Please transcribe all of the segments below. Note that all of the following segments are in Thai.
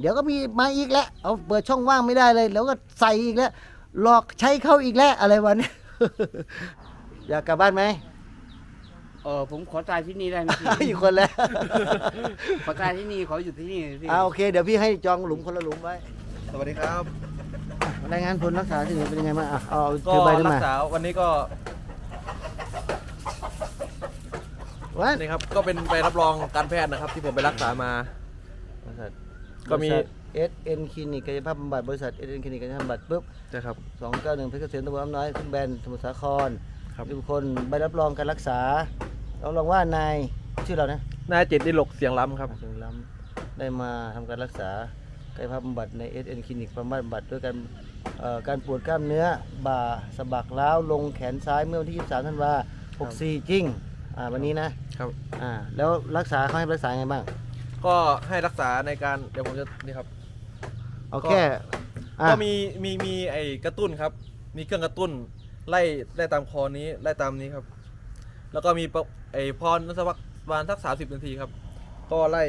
เดี๋ยวก็มีมาอีกแล้ว เอาเปิดช่องว่างไม่ได้เลย แล้วก็ใส่อีกแล้ว หลอกใช้เข้าอีกแล้วอะไรวะเนี่ยอยากกลับบ้านไหมเออผมขอตายที่นี่ได้ไหมพี่อีกคนแล้ว ขอตายที่นี่ขออยู่ที่นี่พี่เอาโอเค เดี๋ยวพี่ให้จองหลุมคนละหลุมไว้ สวัสดีครับ รายงานผลรักษาที่นี่เป็นยังไงบ้างอะเอาก็ถือใบขึ้นรัมากษาวันนี้ก็ว่านี่ครับ ก็เป็นใบรับรองการแพทย์นะครับ ที่ผมไปรักษามา ก็มี เอสเอ็นคลินิกกายภาพบำบัดบริษัทเอสเอ็นคลินิกกายภาพบำบัดปุ๊บใช่ครับ สองเก้าหนึ่งเพชรเกษมตำบลอ้อมน้อยขึ้นแบรนด์สมุทรสาครครับ ทุกคนใบรับรองการรักษาเราลองว่านายชื่อเรานะนายจิตดิลกเสียงล้ำครับ ถึงล้ำได้มาทำการรักษากายภาพบำบัดในเอสเอ็นคลินิกบำบัดบำบัดด้วยการเอ่อการปวดกล้ามเนื้อบ่าสะบักล้าวลงแขนซ้ายเมื่อวันที่ 23ธันวาคม64จริงอ่าวันนี้นะครับ อ่าแล้วรักษาเขาให้รักษาไงบ้าง ก็ให้รักษาในการเดี๋ยวผมจะนี่ครับ เอาก็แค่อะก็มีมีมีไอ้กระตุ้นครับ มีเครื่องกระตุ้นไล่ไล่ตามคอนี้ไล่ตามนี้ครับ แล้วก็มีปะไอ้พรสักประมาณสักสามสิบนาทีครับ ก็ไล่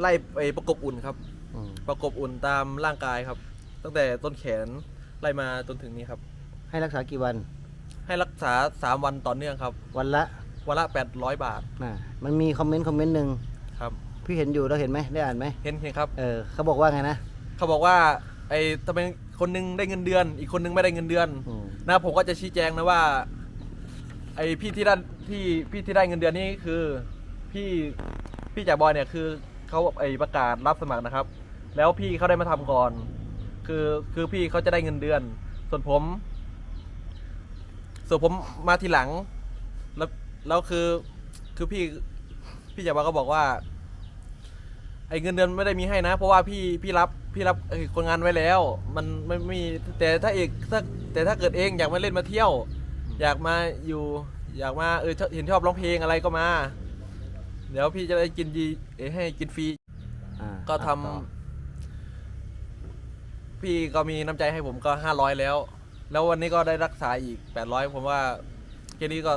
ไล่ไอ้ประกบอุ่นครับอืมประกบอุ่นตามร่างกายครับ ตั้งแต่ต้นแขนไล่มาจนถึงนี้ครับ ให้รักษากี่วัน ให้รักษา3วันต่อเนื่องครับ วันละวันละ800บาทน่ะมันมีคอมเมนต์คอมเมนต์หนึ่ง ครับ พี่เห็นอยู่เราเห็นไหมได้อ่านไหมเห็นเห็นครับ เออเขาบอกว่าไงนะเขาบอกว่าไอ้ทำไมคนหนึงได้เงินเดือน อีกคนหนึงไม่ได้เงินเดือนอืมนะผมก็จะชี้แจงนะว่า ไอ้พี่ที่ได้พี่พี่ที่ได้เงินเดือนนี่คือ พี่พี่จากบอยเนี่ยคือเขาไอ้ประกาศรับสมัครนะครับ แล้วพี่เขาได้มาทำก่อน คือคือพี่เขาจะได้เงินเดือน ส่วนผม ส่วนผมมาทีหลัง แล้วแล้วคือคือพี่ พี่จากบอยก็บอกว่า ไอ้เงินเดือนไม่ได้มีให้นะ เพราะว่าพี่พี่รับพี่รับเอ่อคนงานไว้แล้ว มันไม่ไม่มีแต่ถ้าเอกถ้าแต่ถ้าเกิดเองอยากมาเล่นมาเที่ยว อยากมาอยู่ อยากมาเออชอบเห็นชอบร้องเพลงอะไรก็มา เดี๋ยวพี่จะได้กินดีเอ้ยให้กินฟรี อ่าก็ทำอะต่อพี่ก็มีน้ำใจให้ผมก็ห้าร้อยแล้ว แล้ววันนี้ก็ได้รักษาอีกแปดร้อยผมว่าแค่นี้ก็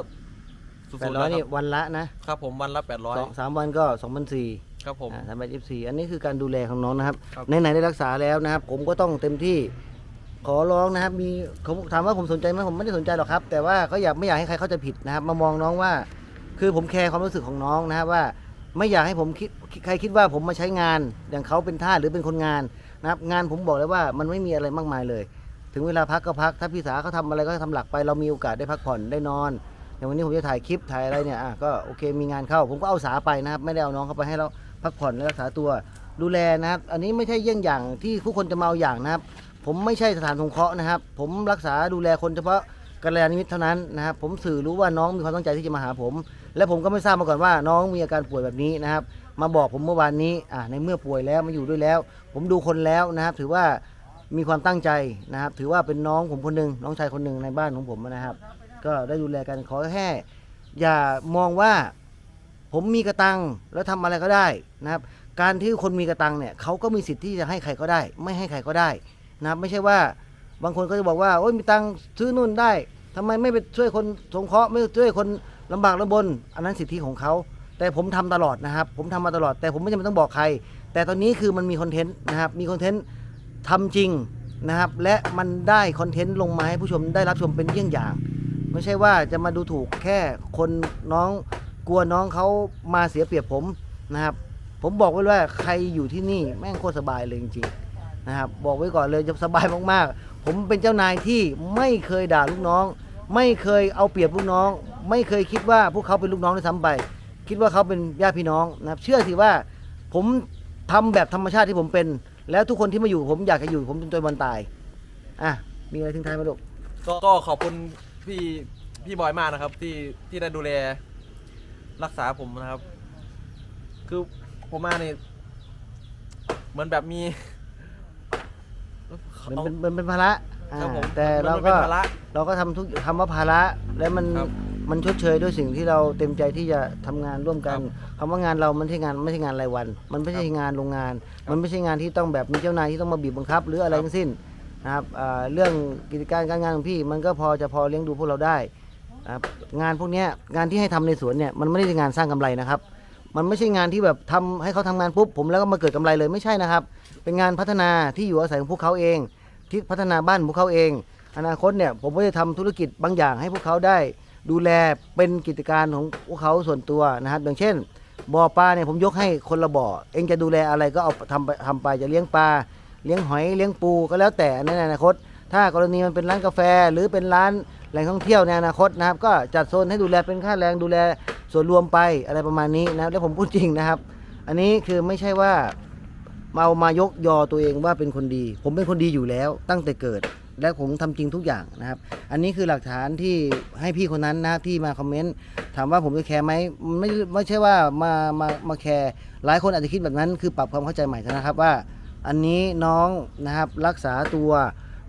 สุแปดดๆร้แล้อวยคนี่รับวันละนะครับผมวันละแปดร้อยสองสามวันก็สองพันสี่ครับผม สามพันยี่สิบสี่อันนี้คือการดูแลของน้องนะครับครับในไหนๆได้รักษาแล้วนะครับ ผมก็ต้องเต็มที่ ขอร้องนะครับ มีผมถามว่าผมสนใจไหมผมไม่ได้สนใจหรอกครับ แต่ว่าก็อยากไม่อยากให้ใครเข้าใจผิดนะครับ มามองน้องว่า คือผมแคร์ความรู้สึกของน้องนะครับว่า ไม่อยากให้ผมคิดใครคิดว่าผมมาใช้งาน อย่างเขาเป็นท่าสหรือเป็นคนงานนะครับ งานผมบอกเลยว่ามันไม่มีอะไรมากมายเลย ถึงเวลาพักก็พัก ถ้าพี่สาเขาทำอะไรก็ทำหลักไปเรามีโอกาสได้พักผ่อนได้นอน อย่างวันนี้ผมจะถ่ายคลิปถ่ายอะไรเนี่ยอะก็โอเคมีงานเข้า ผมก็เอาสาไปนะครับ ไม่ได้เอาน้องเข้าไปให้เราพักผ่อนและรักษาตัวดูแลนะครับ อันนี้ไม่ใช่เยี่ยงอย่างที่ผู้คนจะมาเอาอย่างนะครับ ผมไม่ใช่สถานสงเคราะห์นะครับ ผมรักษาดูแลคนเฉพาะกัลยาณมิตรเท่านั้นนะครับ ผมสื่อรู้ว่าน้องมีความตั้งใจที่จะมาหาผม และผมก็ไม่ทราบมาก่อนว่าน้องมีอาการป่วยแบบนี้นะครับ มาบอกผมเมื่อวานนี้อ่าในเมื่อป่วยแล้วมาอยู่ด้วยแล้ว ผมดูคนแล้วนะครับ ถือว่ามีความตั้งใจนะครับ ถือว่าเป็นน้องผมคนหนึ่งน้องชายคนหนึ่งในบ้านของผมนะครับ ก็ได้ดูแลกันขอแค่อย่ามองว่าผมมีกระตังแล้วทำอะไรก็ได้นะครับ การที่คนมีกระตังเนี่ยเขาก็มีสิทธิ์ที่จะให้ใครก็ได้ ไม่ให้ใครก็ได้นะครับไม่ใช่ว่าบางคนก็จะบอกว่าโอ้ยมีตังซื้อนู่นได้ทำไมไม่ไปช่วยคนสงเคราะห์ไม่ช่วยคนลำบากลำบน อันนั้นสิทธิของเขาแต่ผมทำตลอดนะครับ ผมทำมาตลอด แต่ผมไม่จำเป็นต้องบอกใคร แต่ตอนนี้คือมันมีคอนเทนต์นะครับมีคอนเทนต์ทำจริงนะครับ และมันได้คอนเทนต์ลงมาให้ผู้ชมได้รับชมเป็นเยี่ยงอย่าง ไม่ใช่ว่าจะมาดูถูกแค่คนน้องกลัวน้องเขามาเสียเปรียบผมนะครับ ผมบอกไว้เลยว่าใครอยู่ที่นี่แม่งโคตรสบายเลยจริงๆนะครับ บอกไว้ก่อนเลยจะสบายมากๆ ผมเป็นเจ้านายที่ไม่เคยด่าลูกน้อง ไม่เคยเอาเปรียบลูกน้อง ไม่เคยคิดว่าพวกเขาเป็นลูกน้องด้วยซ้ำไปคิดว่าเขาเป็นญาติพี่น้องนะครับ เชื่อสิว่าผมทำแบบธรรมชาติที่ผมเป็น แล้วทุกคนที่มาอยู่ผมอยากจะอยู่ผมจนจนวันตายอะมีอะไรทิ้งท้ายไหมลูก ก็ขอบคุณ พี่พี่บอยมากนะครับ ที่ที่ได้ดูแลรักษาผมนะครับ คือผมมาเนี่ยเหมือนแบบมีมันเป็นมันเป็นภาระอ่าครับผมแต่เรามันก็เป็นภาระ เราก็ทำทุกคำว่าภาระและมันครับมันชดเชยด้วยสิ่งที่เราเต็มใจที่จะทำงานร่วมกันคำว่างานเรามันไม่ใช่งานไม่ใช่งานรายวัน มันไม่ใช่งานโรงงานครับมันไม่ใช่งานที่ต้องแบบมีเจ้านายที่ต้องมาบีบบังคับ หรืออะไรครับ ทั้งสิ้น นะครับเรื่องกิจการการงานของพี่มันก็พอจะพอเลี้ยงดูพวกเราได้นะครับงานพวกเนี้ยงานที่ให้ทำในสวนเนี่ยมันไม่ได้งานสร้างกำไรนะครับ มันไม่ใช่งานที่แบบทำให้เขาทำงานปุ๊บผมแล้วก็มาเกิดกำไรเลยไม่ใช่นะครับ เป็นงานพัฒนาที่อยู่อาศัยของพวกเขาเอง ที่พัฒนาบ้านพวกเขาเอง อนาคตเนี่ยผมก็จะทำธุรกิจบางอย่างให้พวกเขาได้ ดูแลเป็นกิจการของพวกเขาส่วนตัวนะครับ อย่างเช่นบ่อปลาเนี่ยผมยกให้คนละบ่อเองจะดูแลอะไรก็เอาทำไปทำไปจะเลี้ยงปลา เลี้ยงหอยเลี้ยงปูก็แล้วแต่ในอนาคต ถ้ากรณีมันเป็นร้านกาแฟหรือเป็นร้านแหล่งท่องเที่ยวในอนาคตนะครับก็จัดโซนให้ดูแลเป็นค่าแรงดูแลส่วนรวมไปอะไรประมาณนี้นะครับแล้วผมพูดจริงนะครับ อันนี้คือไม่ใช่ว่ามาเอามายกยอตัวเองว่าเป็นคนดี ผมเป็นคนดีอยู่แล้วตั้งแต่เกิด และผมทำจริงทุกอย่างนะครับ อันนี้คือหลักฐานที่ให้พี่คนนั้นนะครับที่มาคอมเมนต์ถามว่าผมจะแคร์ไหมไม่ไม่ใช่ว่ามามามาแคร์หลายคนอาจจะคิดแบบนั้นคือปรับความเข้าใจใหม่นะครับว่า อันนี้น้องนะครับรักษาตัว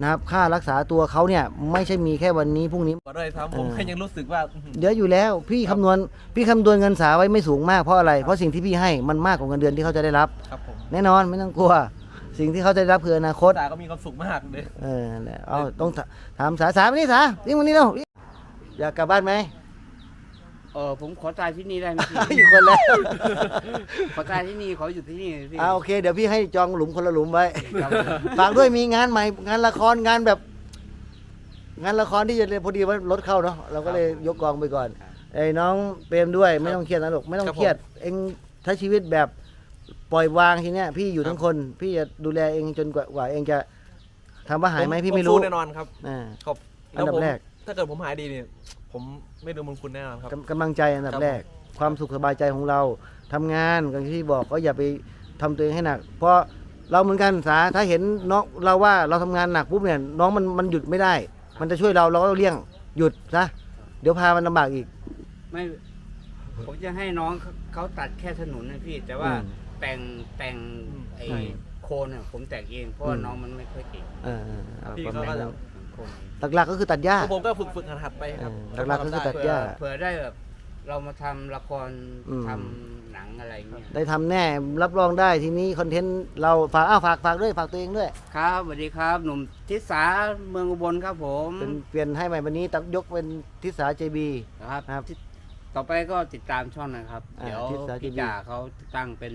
นะครับค่ารักษาตัวเขาเนี่ยไม่ใช่มีแค่วันนี้พรุ่งนี้ ก็ด้วยซ้ำผมเออก็ยังรู้สึกว่าอื้อหือเยอะอยู่แล้วพี่คำนวณพี่คำนวณเงินสาไว้ไม่สูงมากเพราะอะไร เพราะสิ่งที่พี่ให้มันมากกว่าเงินเดือนที่เขาจะได้รับ ครับผมแน่นอนไม่ต้องกลัว สิ่งที่เขาจะได้รับคืออนาคต ตาก็มีความสุขมากเลย เออนั่นแหละเอาต้องถถามสาสามานี่สานี่วันนี้เร็วอยากกลับบ้านไหม เออผมขอตายที่นี่ได้ไหมพี่ อีกคนแล้วขอตายที่นี่ขออยู่ที่นี่พี่อ่าโอเคเดี๋ยวพี่ให้จองหลุมคนละหลุมไว้ครับฝากด้วยมีงานใหม่งานละครงานแบบ งานละครที่จะเรียนพอดีว่ารถเข้าเนาะเราก็เลยยกกองไปก่อนไอ้น้องเปรมด้วยไม่ต้องเครียดนะลูกไม่ต้องเครียด เองใช้ชีวิตแบบปล่อยวางทีเนี้ยพี่อยู่ทั้งคน พี่จะดูแลเองจนกว่ากว่าเองจะทำว่าหายไหมพี่ไม่รู้ผสู้แน่นอนครับอ่าครับอันดับล้วผมแรก ถ้าเกิดผมหายดีเนี่ย ผมไม่ดูมึงคุณแน่นอนครับ กำกำลังใจอันดับครับ แรก ความสุขสบายใจของเราทำงานอย่างที่บอกก็อย่าไปทำตัวเองให้หนัก เพราะเราเหมือนกันสาถ้าเห็นน้องเราว่าเราทำงานหนักปุ๊บเนี่ยน้องมันมันหยุดไม่ได้ มันจะช่วยเราเราก็เลี่ยงหยุดซะเดี๋ยวพามันลำบากอีก ไม่ผมจะให้น้องเขาเขาตัดแค่ถนนนะพี่ แต่ว่าอืมแต่งแต่งไอ้อืมโคนเนี่ยผมแต่งเองเพราะว่าอืม น้องมันไม่ค่อยเก่ง เออเออเอาพี่ประเขามาณก็จะนั้น โคนเองหลักๆก็คือตัดหญ้าผมก็ฝึกฝึกหัดๆไปครับเออหลักๆก็คือตัดเผื่หญ้าเผื่อได้แบบ เรามาทำละครอืม ทำหนังอะไรเงี้ยได้ทำแน่รับรองได้ทีนี้คอนเทนต์เราฝากอ้าวฝากฝากด้วยฝากตัวเองด้วย ครับสวัสดีครับ หนุ่มทิศาเมืองอุบลครับผมเป็นเปลี่ยนให้ใหม่วันนี้ตักยกเป็นทิศาเจบีนะครับครับทิศต่อไปก็ติดตามช่องนะครับ อ่าเดี๋ยวทิศาพี่ JB จ่าเขาตั้งเป็น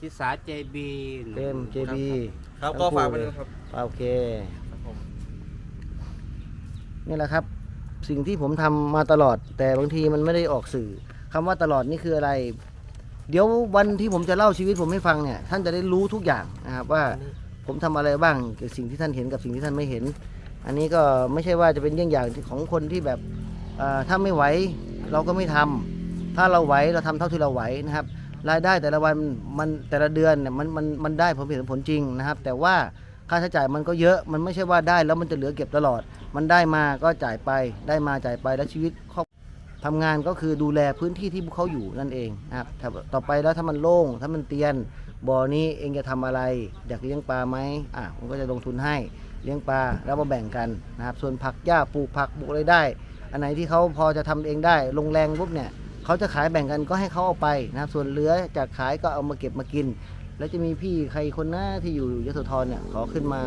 ทิศาเจบีหนุ่เต็มเจบีครับก็ฝากไปด้วยครับ โอเคครับผม นี่แหละครับ สิ่งที่ผมทำมาตลอด แต่บางทีมันไม่ได้ออกสื่อคำว่าตลอดนี่คืออะไร เดี๋ยววันที่ผมจะเล่าชีวิตผมให้ฟังเนี่ย ท่านจะได้รู้ทุกอย่างนะครับว่าผมทำอะไรบ้างกับสิ่งที่ท่านเห็นกับสิ่งที่ท่านไม่เห็น อันนี้ก็ไม่ใช่ว่าจะเป็นเยี่ยงอย่างของคนที่แบบถ้าไม่ไหวเราก็ไม่ทำถ้าเราไหวเราทำเท่าที่เราไหวนะครับ รายได้แต่ละวันมันแต่ละเดือนเนี่ยมันมันมันได้ผลเห็นผลจริงนะครับ แต่ว่าค่าใช้จ่ายมันก็เยอะมันไม่ใช่ว่าได้แล้วมันจะเหลือเก็บตลอด มันได้มาก็จ่ายไปได้มาจ่ายไปแล้วชีวิตครอบทำงานก็คือดูแลพื้นที่ที่พวกเขาอยู่นั่นเองนะครับต่อไปแล้วถ้ามันโล่ง ถ้ามันเตียนบ่อนี้เองจะทำอะไรอยากเลี้ยงปลาไหมอะผมก็จะลงทุนให้เลี้ยงปลาแล้วมาแบ่งกันนะครับส่วนผักหญ้าปลูกผักปลูกอะไรได้ อันไหนที่เขาพอจะทำเองได้ลงแรงปุ๊บเนี่ยเขาจะขายแบ่งกันก็ให้เขาเอาไปนะครับส่วนเหลือจากขายก็เอามาเก็บมากิน แล้วจะมีพี่ใครคนหน้าที่อยู่ยโสธรเนี่ยขอขึ้นมา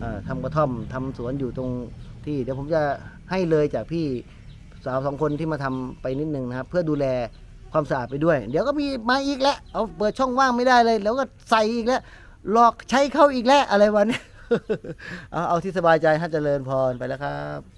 เอ่อทำกระท่อมทำสวนอยู่ตรง ที่เดี๋ยวผมจะให้เลยจากพี่สาวสองคนที่มาทำไปนิดนึงนะครับ เพื่อดูแลความสะอาดไปด้วย เดี๋ยวก็มีมาอีกแล้วเอาเปิดช่องว่างไม่ได้เลย แล้วก็ใส่อีกแล้วหลอกใช้เข้าอีกแล้วอะไรวะเนี่ยเอาเอาที่สบายใจท่านเจริญพรไปแล้วครับ